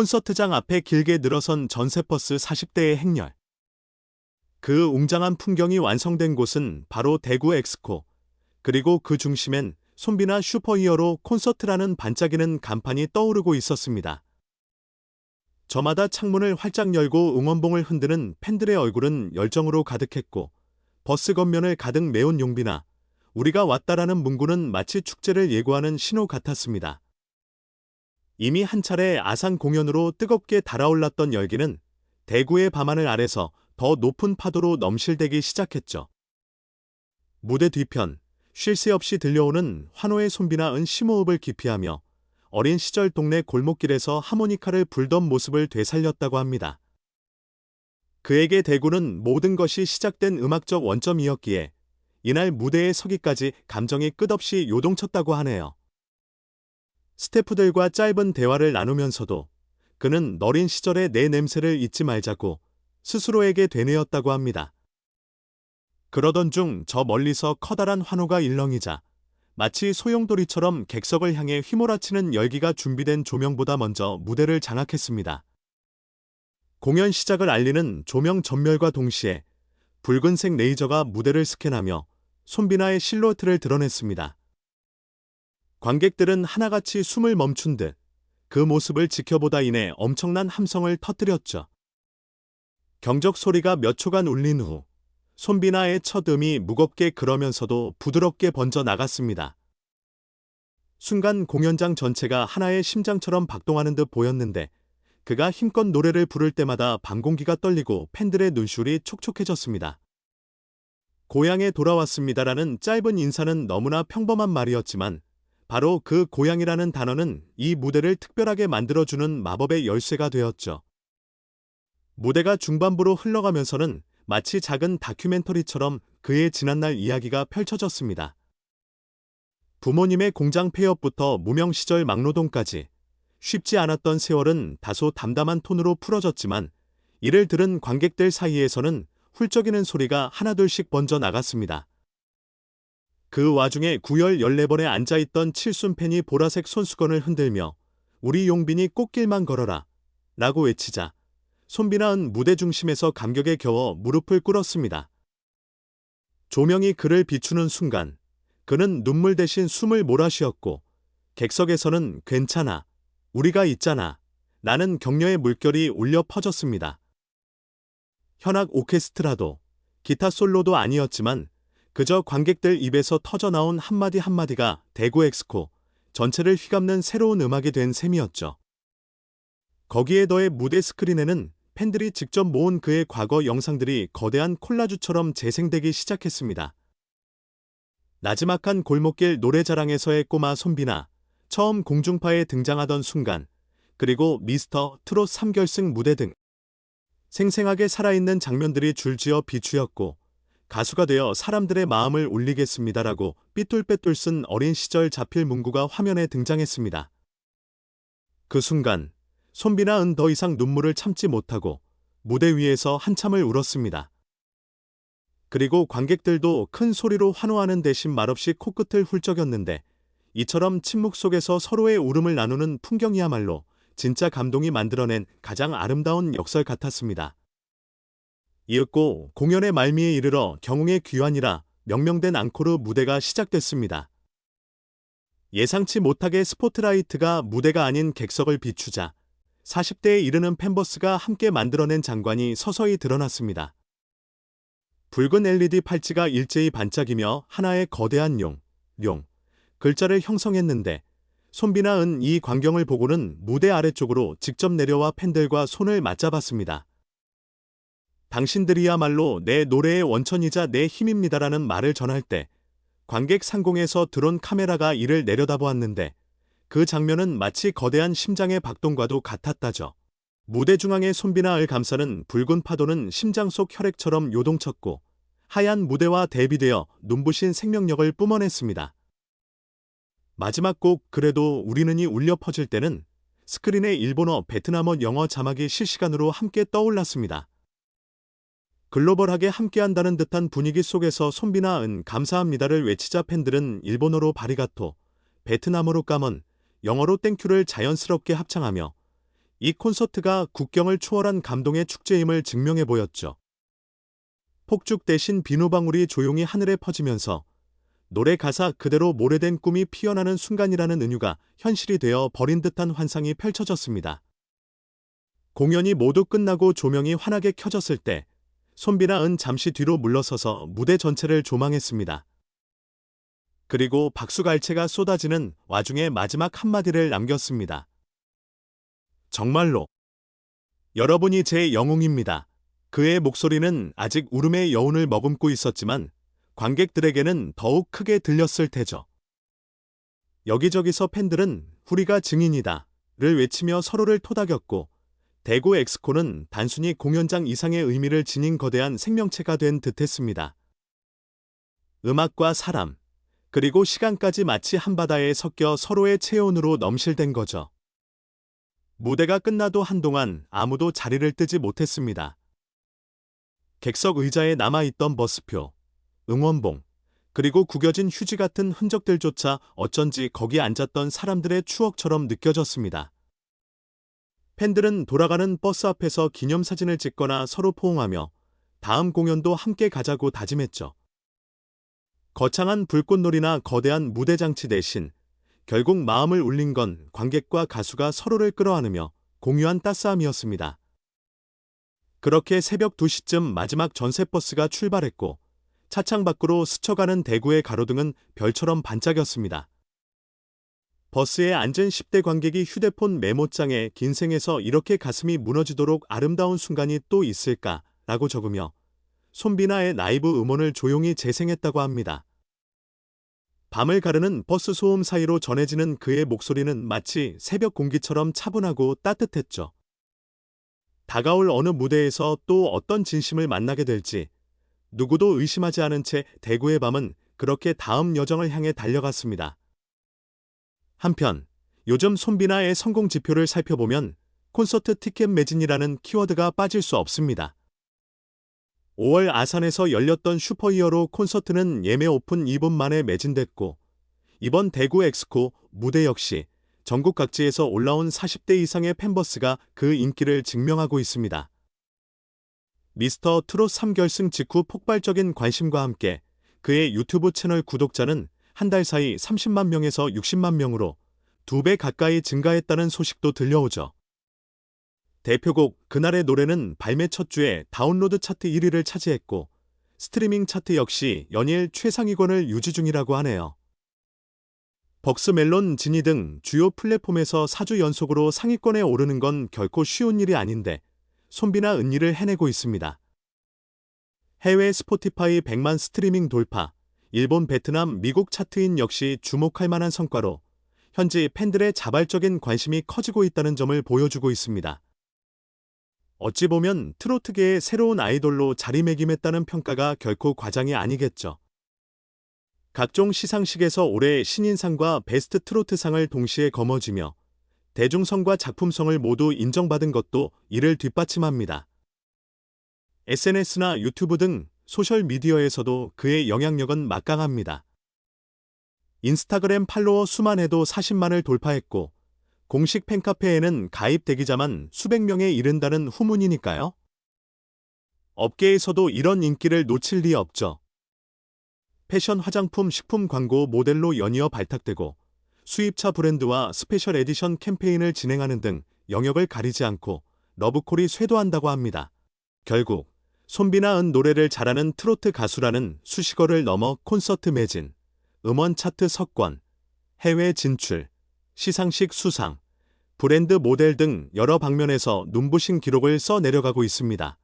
콘서트장 앞에 길게 늘어선 전세버스 40대의 행렬. 그 웅장한 풍경이 완성된 곳은 바로 대구 엑스코. 그리고 그 중심엔 손비나 슈퍼히어로 콘서트라는 반짝이는 간판이 떠오르고 있었습니다. 저마다 창문을 활짝 열고 응원봉을 흔드는 팬들의 얼굴은 열정으로 가득했고 버스 겉면을 가득 메운 용비나 우리가 왔다라는 문구는 마치 축제를 예고하는 신호 같았습니다. 이미 한 차례 아산 공연으로 뜨겁게 달아올랐던 열기는 대구의 밤하늘 아래서 더 높은 파도로 넘실대기 시작했죠. 무대 뒤편, 쉴 새 없이 들려오는 환호의 손비나 은 심호흡을 기피하며 어린 시절 동네 골목길에서 하모니카를 불던 모습을 되살렸다고 합니다. 그에게 대구는 모든 것이 시작된 음악적 원점이었기에 이날 무대에 서기까지 감정이 끝없이 요동쳤다고 하네요. 스태프들과 짧은 대화를 나누면서도 그는 너린 시절의 내 냄새를 잊지 말자고 스스로에게 되뇌었다고 합니다. 그러던 중 저 멀리서 커다란 환호가 일렁이자 마치 소용돌이처럼 객석을 향해 휘몰아치는 열기가 준비된 조명보다 먼저 무대를 장악했습니다. 공연 시작을 알리는 조명 전멸과 동시에 붉은색 레이저가 무대를 스캔하며 손비나의 실루엣를 드러냈습니다. 관객들은 하나같이 숨을 멈춘 듯 그 모습을 지켜보다 인해 엄청난 함성을 터뜨렸죠. 경적 소리가 몇 초간 울린 후 손비나의 첫 음이 무겁게 그러면서도 부드럽게 번져 나갔습니다. 순간 공연장 전체가 하나의 심장처럼 박동하는 듯 보였는데 그가 힘껏 노래를 부를 때마다 방공기가 떨리고 팬들의 눈시울이 촉촉해졌습니다. 고향에 돌아왔습니다라는 짧은 인사는 너무나 평범한 말이었지만 바로 그 고향이라는 단어는 이 무대를 특별하게 만들어주는 마법의 열쇠가 되었죠. 무대가 중반부로 흘러가면서는 마치 작은 다큐멘터리처럼 그의 지난날 이야기가 펼쳐졌습니다. 부모님의 공장 폐업부터 무명 시절 막노동까지 쉽지 않았던 세월은 다소 담담한 톤으로 풀어졌지만 이를 들은 관객들 사이에서는 훌쩍이는 소리가 하나둘씩 번져 나갔습니다. 그 와중에 구열 14번에 앉아있던 칠순팬이 보라색 손수건을 흔들며 우리 용빈이 꽃길만 걸어라 라고 외치자 손비나은 무대 중심에서 감격에 겨워 무릎을 꿇었습니다. 조명이 그를 비추는 순간 그는 눈물 대신 숨을 몰아쉬었고 객석에서는 괜찮아, 우리가 있잖아, 나는 격려의 물결이 울려 퍼졌습니다. 현악 오케스트라도 기타 솔로도 아니었지만 그저 관객들 입에서 터져나온 한마디 한마디가 대구 엑스코 전체를 휘감는 새로운 음악이 된 셈이었죠. 거기에 더해 무대 스크린에는 팬들이 직접 모은 그의 과거 영상들이 거대한 콜라주처럼 재생되기 시작했습니다. 나지막한 골목길 노래자랑에서의 꼬마 손비나 처음 공중파에 등장하던 순간 그리고 미스터 트롯 3결승 무대 등 생생하게 살아있는 장면들이 줄지어 비추였고 가수가 되어 사람들의 마음을 울리겠습니다라고 삐뚤빼뚤 쓴 어린 시절 자필 문구가 화면에 등장했습니다. 그 순간 손비나 은 더 이상 눈물을 참지 못하고 무대 위에서 한참을 울었습니다. 그리고 관객들도 큰 소리로 환호하는 대신 말없이 코끝을 훌쩍였는데 이처럼 침묵 속에서 서로의 울음을 나누는 풍경이야말로 진짜 감동이 만들어낸 가장 아름다운 역설 같았습니다. 이윽고 공연의 말미에 이르러 경웅의 귀환이라 명명된 앙코르 무대가 시작됐습니다. 예상치 못하게 스포트라이트가 무대가 아닌 객석을 비추자 40대에 이르는 팬버스가 함께 만들어낸 장관이 서서히 드러났습니다. 붉은 LED 팔찌가 일제히 반짝이며 하나의 거대한 용, 룡, 글자를 형성했는데 손비나 은 이 광경을 보고는 무대 아래쪽으로 직접 내려와 팬들과 손을 맞잡았습니다. 당신들이야말로 내 노래의 원천이자 내 힘입니다라는 말을 전할 때 관객 상공에서 드론 카메라가 이를 내려다보았는데 그 장면은 마치 거대한 심장의 박동과도 같았다죠. 무대 중앙의 손비나 을 감싸는 붉은 파도는 심장 속 혈액처럼 요동쳤고 하얀 무대와 대비되어 눈부신 생명력을 뿜어냈습니다. 마지막 곡 그래도 우리는 이 울려 퍼질 때는 스크린에 일본어, 베트남어, 영어 자막이 실시간으로 함께 떠올랐습니다. 글로벌하게 함께한다는 듯한 분위기 속에서 손비나 은 감사합니다를 외치자 팬들은 일본어로 바리가토, 베트남어로 까먼, 영어로 땡큐를 자연스럽게 합창하며 이 콘서트가 국경을 초월한 감동의 축제임을 증명해 보였죠. 폭죽 대신 비누방울이 조용히 하늘에 퍼지면서 노래 가사 그대로 모래된 꿈이 피어나는 순간이라는 은유가 현실이 되어 버린 듯한 환상이 펼쳐졌습니다. 공연이 모두 끝나고 조명이 환하게 켜졌을 때 손비나 은 잠시 뒤로 물러서서 무대 전체를 조망했습니다. 그리고 박수갈채가 쏟아지는 와중에 마지막 한마디를 남겼습니다. 정말로 여러분이 제 영웅입니다. 그의 목소리는 아직 울음의 여운을 머금고 있었지만 관객들에게는 더욱 크게 들렸을 테죠. 여기저기서 팬들은 우리가 증인이다 를 외치며 서로를 토닥였고 대구 엑스코는 단순히 공연장 이상의 의미를 지닌 거대한 생명체가 된 듯했습니다. 음악과 사람, 그리고 시간까지 마치 한바다에 섞여 서로의 체온으로 넘실댄 거죠. 무대가 끝나도 한동안 아무도 자리를 뜨지 못했습니다. 객석 의자에 남아있던 버스표, 응원봉, 그리고 구겨진 휴지 같은 흔적들조차 어쩐지 거기 앉았던 사람들의 추억처럼 느껴졌습니다. 팬들은 돌아가는 버스 앞에서 기념사진을 찍거나 서로 포옹하며 다음 공연도 함께 가자고 다짐했죠. 거창한 불꽃놀이나 거대한 무대 장치 대신 결국 마음을 울린 건 관객과 가수가 서로를 끌어안으며 공유한 따스함이었습니다. 그렇게 새벽 2시쯤 마지막 전세버스가 출발했고 차창 밖으로 스쳐가는 대구의 가로등은 별처럼 반짝였습니다. 버스에 앉은 10대 관객이 휴대폰 메모장에 긴 생에서 이렇게 가슴이 무너지도록 아름다운 순간이 또 있을까 라고 적으며 손비나의 라이브 음원을 조용히 재생했다고 합니다. 밤을 가르는 버스 소음 사이로 전해지는 그의 목소리는 마치 새벽 공기처럼 차분하고 따뜻했죠. 다가올 어느 무대에서 또 어떤 진심을 만나게 될지 누구도 의심하지 않은 채 대구의 밤은 그렇게 다음 여정을 향해 달려갔습니다. 한편 요즘 손비나의 성공 지표를 살펴보면 콘서트 티켓 매진이라는 키워드가 빠질 수 없습니다. 5월 아산에서 열렸던 슈퍼히어로 콘서트는 예매 오픈 2분 만에 매진됐고 이번 대구 엑스코 무대 역시 전국 각지에서 올라온 40대 이상의 팬버스가 그 인기를 증명하고 있습니다. 미스터 트롯 3결승 직후 폭발적인 관심과 함께 그의 유튜브 채널 구독자는 한 달 사이 30만 명에서 60만 명으로 두 배 가까이 증가했다는 소식도 들려오죠. 대표곡 그날의 노래는 발매 첫 주에 다운로드 차트 1위를 차지했고 스트리밍 차트 역시 연일 최상위권을 유지 중이라고 하네요. 벅스멜론 지니 등 주요 플랫폼에서 4주 연속으로 상위권에 오르는 건 결코 쉬운 일이 아닌데 손비나 은일을 해내고 있습니다. 해외 스포티파이 100만 스트리밍 돌파, 일본, 베트남, 미국 차트인 역시 주목할 만한 성과로 현지 팬들의 자발적인 관심이 커지고 있다는 점을 보여주고 있습니다. 어찌 보면 트로트계의 새로운 아이돌로 자리매김했다는 평가가 결코 과장이 아니겠죠. 각종 시상식에서 올해 신인상과 베스트 트로트상을 동시에 거머쥐며 대중성과 작품성을 모두 인정받은 것도 이를 뒷받침합니다. SNS나 유튜브 등 소셜미디어에서도 그의 영향력은 막강합니다. 인스타그램 팔로워 수만 해도 40만을 돌파했고 공식 팬카페에는 가입 대기자만 수백 명에 이른다는 후문이니까요. 업계에서도 이런 인기를 놓칠 리 없죠. 패션 화장품 식품 광고 모델로 연이어 발탁되고 수입차 브랜드와 스페셜 에디션 캠페인을 진행하는 등 영역을 가리지 않고 러브콜이 쇄도한다고 합니다. 결국 손비나 은 노래를 잘하는 트로트 가수라는 수식어를 넘어 콘서트 매진, 음원 차트 석권, 해외 진출, 시상식 수상, 브랜드 모델 등 여러 방면에서 눈부신 기록을 써 내려가고 있습니다.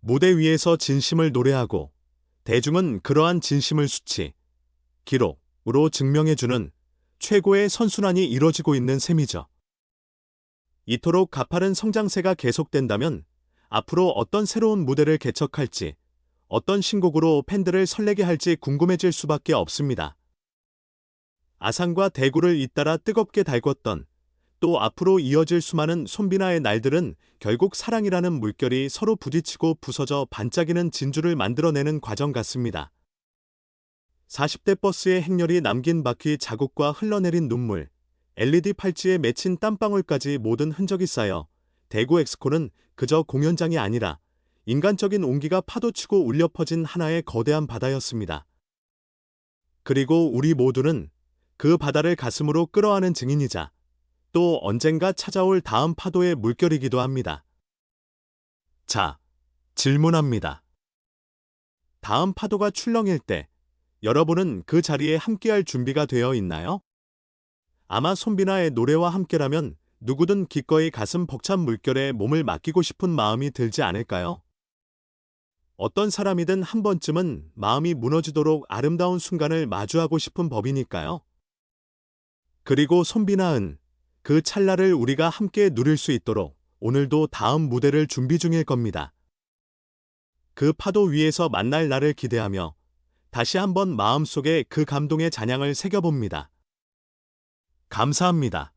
무대 위에서 진심을 노래하고 대중은 그러한 진심을 수치, 기록으로 증명해주는 최고의 선순환이 이뤄지고 있는 셈이죠. 이토록 가파른 성장세가 계속된다면 앞으로 어떤 새로운 무대를 개척할지, 어떤 신곡으로 팬들을 설레게 할지 궁금해질 수밖에 없습니다. 아산과 대구를 잇따라 뜨겁게 달궜던 또 앞으로 이어질 수많은 손비나의 날들은 결국 사랑이라는 물결이 서로 부딪히고 부서져 반짝이는 진주를 만들어내는 과정 같습니다. 40대 버스의 행렬이 남긴 바퀴 자국과 흘러내린 눈물, LED 팔찌에 맺힌 땀방울까지 모든 흔적이 쌓여 대구 엑스코는 그저 공연장이 아니라 인간적인 온기가 파도치고 울려 퍼진 하나의 거대한 바다였습니다. 그리고 우리 모두는 그 바다를 가슴으로 끌어안은 증인이자 또 언젠가 찾아올 다음 파도의 물결이기도 합니다. 자, 질문합니다. 다음 파도가 출렁일 때 여러분은 그 자리에 함께할 준비가 되어 있나요? 아마 손비나의 노래와 함께라면 누구든 기꺼이 가슴 벅찬 물결에 몸을 맡기고 싶은 마음이 들지 않을까요? 어떤 사람이든 한 번쯤은 마음이 무너지도록 아름다운 순간을 마주하고 싶은 법이니까요. 그리고 손비나 은 그 찰나를 우리가 함께 누릴 수 있도록 오늘도 다음 무대를 준비 중일 겁니다. 그 파도 위에서 만날 날을 기대하며 다시 한번 마음속에 그 감동의 잔향을 새겨봅니다. 감사합니다.